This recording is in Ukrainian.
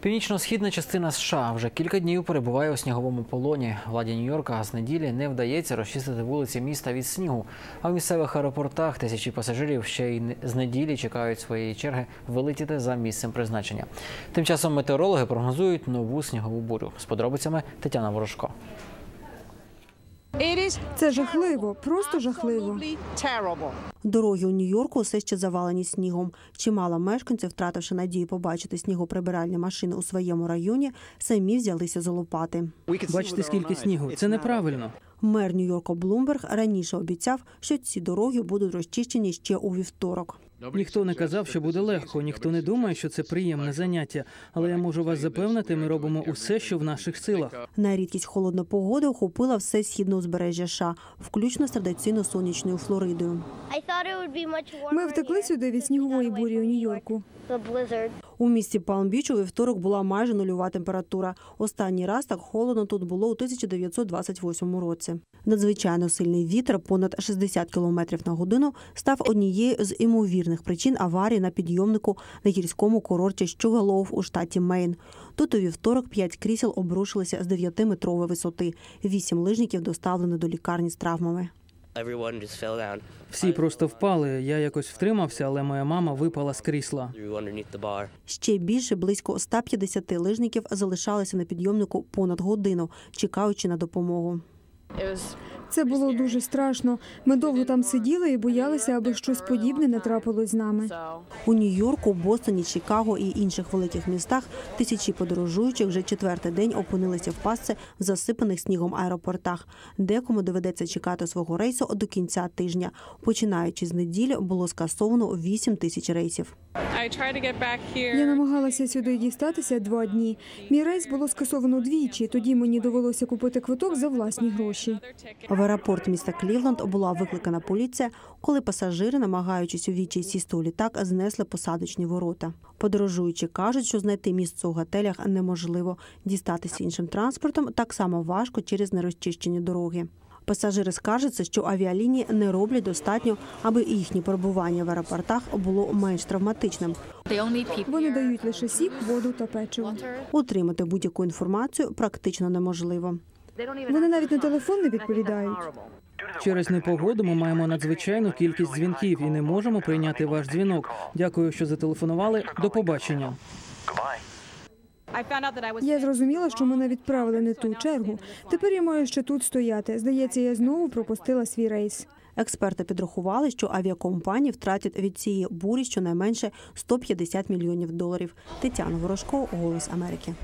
Північно-східна частина США вже кілька днів перебуває у сніговому полоні. Владі Нью-Йорка з неділі не вдається розчистити вулиці міста від снігу. А в місцевих аеропортах тисячі пасажирів ще й з неділі чекають своєї черги вилетіти за місцем призначення. Тим часом метеорологи прогнозують нову снігову бурю. З подробицями Тетяна Ворожко. Це жахливо, просто жахливо. Дороги у Нью-Йорку все ще завалені снігом. Чимало мешканців, втративши надію побачити снігоприбиральні машини у своєму районі, самі взялися за лопати. Бачите, скільки снігу. Це неправильно. Мер Нью-Йорка Блумберг раніше обіцяв, що ці дороги будуть розчищені ще у вівторок. Ніхто не казав, що буде легко. Ніхто не думає, що це приємне заняття. Але я можу вас запевнити, ми робимо усе, що в наших силах. На рідкість холодна погода охопила все східне узбережжя США, включно з традиційно сонячною Флоридою. Ми втекли сюди від снігової бурі у Нью-Йорку. У місті Палм-Біч у вівторок була майже нульова температура. Останній раз так холодно тут було у 1928 році. Надзвичайно сильний вітер, понад 60 км на годину, став однією з імовірних причин аварії на підйомнику на гірському курорті Щугалов у штаті Мейн. Тут у вівторок п'ять крісел обрушилися з 9-метрової висоти. Вісім лижників доставлено до лікарні з травмами. Everyone just fell down. Всі просто впали. Я якось втримався, але моя мама випала з крісла. Ще більше близько 150 лижників залишалися на підйомнику понад годину, чекаючи на допомогу. Це було дуже страшно. Ми довго там сиділи і боялися, аби щось подібне не трапилось з нами. У Нью-Йорку, Бостоні, Чикаго і інших великих містах тисячі подорожуючих вже четвертий день опинилися в пастці в засипаних снігом аеропортах. Декому доведеться чекати свого рейсу до кінця тижня. Починаючи з неділі, було скасовано 8 тисяч рейсів. Я намагалася сюди дістатися два дні. Мій рейс було скасовано двічі. Тоді мені довелося купити квиток за власні гроші. В аеропорт міста Клівленд була викликана поліція, коли пасажири, намагаючись у вічі сісти у літак, знесли посадочні ворота. Подорожуючі кажуть, що знайти місце у готелях неможливо. Дістатися іншим транспортом так само важко через нерозчищені дороги. Пасажири скаржаться, що авіалінії не роблять достатньо, аби їхнє перебування в аеропортах було менш травматичним. Вони дають лише сік, воду та печиво. Утримати будь-яку інформацію практично неможливо. Вони навіть на телефон не відповідають. Через непогоду ми маємо надзвичайну кількість дзвінків і не можемо прийняти ваш дзвінок. Дякую, що зателефонували. До побачення. Я зрозуміла, що мене відправили не ту чергу. Тепер я маю ще тут стояти. Здається, я знову пропустила свій рейс. Експерти підрахували, що авіакомпанії втратять від цієї бурі щонайменше 150 мільйонів доларів. Тетяна Ворожко, Голос Америки.